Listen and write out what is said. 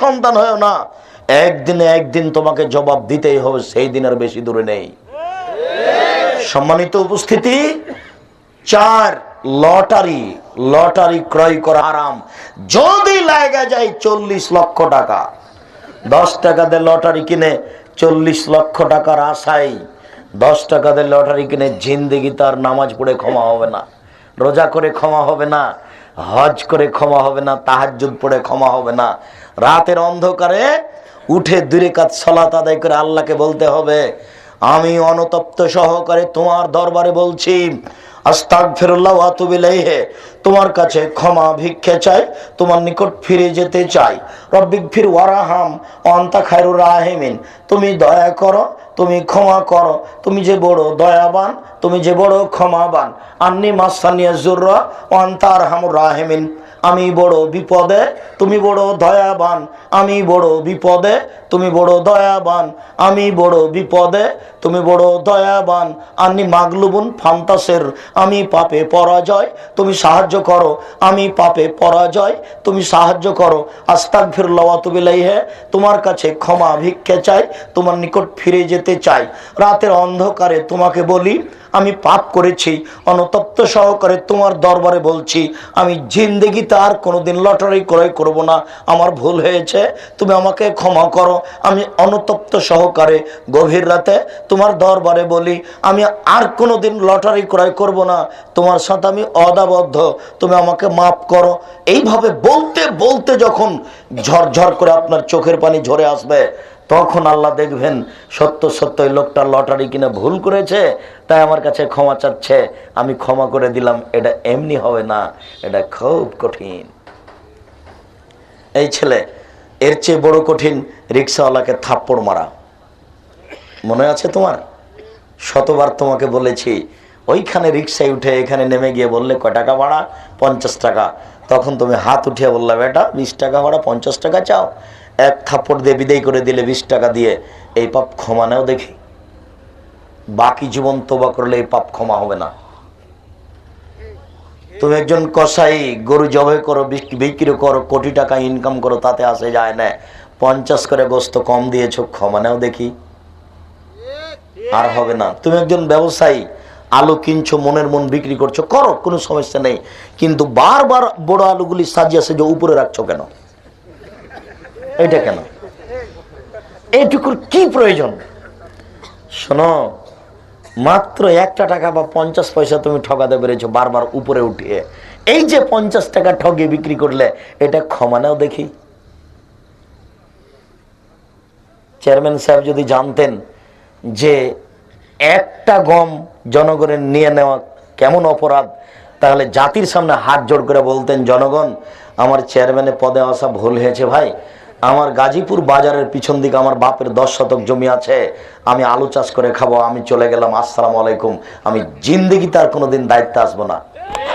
সন্তান হয় না। একদিনে একদিন তোমাকে জবাব দিতেই হবে, সেই দিন আর বেশি দূরে নেই। সম্মানিত উপস্থিতি, চার লটারি লটারি ক্রয় করা আরাম। যদি লাগা যায় চল্লিশ লক্ষ টাকা। দশ টাকা দিয়ে লটারি কিনে চল্লিশ লক্ষ টাকার আশায়, দশ টাকা দিয়ে লটারি কিনে জিন্দেগি তার নামাজ পড়ে ক্ষমা হবে না, রোজা করে ক্ষমা হবে না হজ করে ক্ষমা হবে না, তাহাজ্জুদ পড়ে ক্ষমা হবে না। রাতের অন্ধকারে উঠে দূরে কাজ সলাত আদায় করে আল্লাহকে বলতে হবে, আমি অনতপ্ত সহকারে তোমার দরবারে বলছি তোমার কাছে ক্ষমা ভিক্ষে চাই, তোমার নিকট ফিরে যেতে চাই। রব্বিক ফির ওয়ারাহাম অন্তা খায়রুর রাহেমিন। তুমি দয়া করো তুমি ক্ষমা করো। তুমি যে বড় দয়াবান, তুমি যে বড় ক্ষমাবান। আন্নি মাসানিয়া জুর্রা অন্তার হামুর রাহেমিন। আমি বড় বিপদে, তুমি বড় দয়াবান। আমি বড় বিপদে, তুমি বড় দয়াবান। আমি বড় বিপদে, তুমি বড় দয়াবান। আন্নি মাগলুবুন ফান্তাসের, আমি পাপে পরাজয়, তুমি সাহায্য করো। আমি পাপে পরাজয়, তুমি সাহায্য করো। আস্তাক ফিরলাইহে তোমার কাছে ক্ষমা ভিক্ষে চাই, তোমার নিকট ফিরে যেতে চাই। রাতের অন্ধকারে তোমাকে বলি আমি পাপ করেছি, অনতপ্ত সহকারে তোমার দরবারে বলছি, আমি জিন্দেগিতে আর কোনোদিন লটারি ক্রয় করব না। আমার ভুল হয়েছে, তুমি আমাকে ক্ষমা করো। আমি অনতপ্ত সহকারে গভীর রাতে তোমার দরবারে বলি, আমি আর কোনোদিন লটারি ক্রয় করব না। তোমার সাথে আমি অদাবদ্ধ, তুমি আমাকে মাফ করো। এইভাবে বলতে বলতে যখন ঝরঝর করে আপনার চোখের পানি ঝরে আসবে তখন আল্লাহ দেখবেন সত্য সত্য এই লোকটা লটারি কিনে ভুল করেছে, তাই আমার কাছে ক্ষমা চাচ্ছে। আমি ক্ষমা করে দিলাম, এটা এমনি হবে না, এটা খুব কঠিন। এই ছেলে, এর চেয়ে বড় কঠিন রিক্সাওয়ালাকে থাপ্পড় মারা। মনে আছে তোমার? শতবার তোমাকে বলেছি, ওইখানে রিক্সায় উঠে এখানে নেমে গিয়ে বললে, কয় টাকা ভাড়া? পঞ্চাশ টাকা। তখন তুমি হাত উঠিয়ে বললে, বেটা, বিশ টাকা ভাড়া, পঞ্চাশ টাকা চাও? এক থাপ্পড় দিয়ে বিদায় করে দিলে বিশ টাকা দিয়ে এই পাপ ক্ষমা নেও দেখি। বাকি জীবন তোবা করলে এই পাপ ক্ষমা হবে না। তুমি একজন কসাই, গরু জবাই করো, বিক- বিক্রি করো, কোটি টাকা ইনকাম করো, তাতে আসে যায় না। পঞ্চাশ করে গোস্ত কম দিয়েছ, ক্ষমা নেও দেখি। আর হবে না। তুমি একজন ব্যবসায়ী আলু কিনছো, মনের মন বিক্রি করছ, করো, কোনো সমস্যা নেই। কিন্তু বারবার বড় আলুগুলি সাজিয়ে সাজিয়ে উপরে রাখছো কেন? এটা কেন? এইটুকুর কি প্রয়োজন? শোনো, মাত্র একটা টাকা বা পঞ্চাশ পয়সা তুমি ঠকাতে পেরেছ বারবার উপরে উঠিয়ে। এই যে পঞ্চাশ টাকা ঠগে বিক্রি করলে, এটা ক্ষমা নাও দেখি। চেয়ারম্যান সাহেব যদি জানতেন যে একটা গম জনগণের নিয়ে নেওয়া কেমন অপরাধ? তাহলে জাতির সামনে হাত জোর করে বলতেন, জনগণ, আমার চেয়ারম্যানের পদে আসা ভুল হয়েছে ভাই। আমার গাজীপুর বাজারের পিছন দিকে আমার বাপের দশ শতক জমি আছে। আমি আলু চাষ করে খাব, আমি চলে গেলাম, আসসালামু আলাইকুম। আমি জিন্দেগি তার কোনো দিন দায়িত্বে আসব না।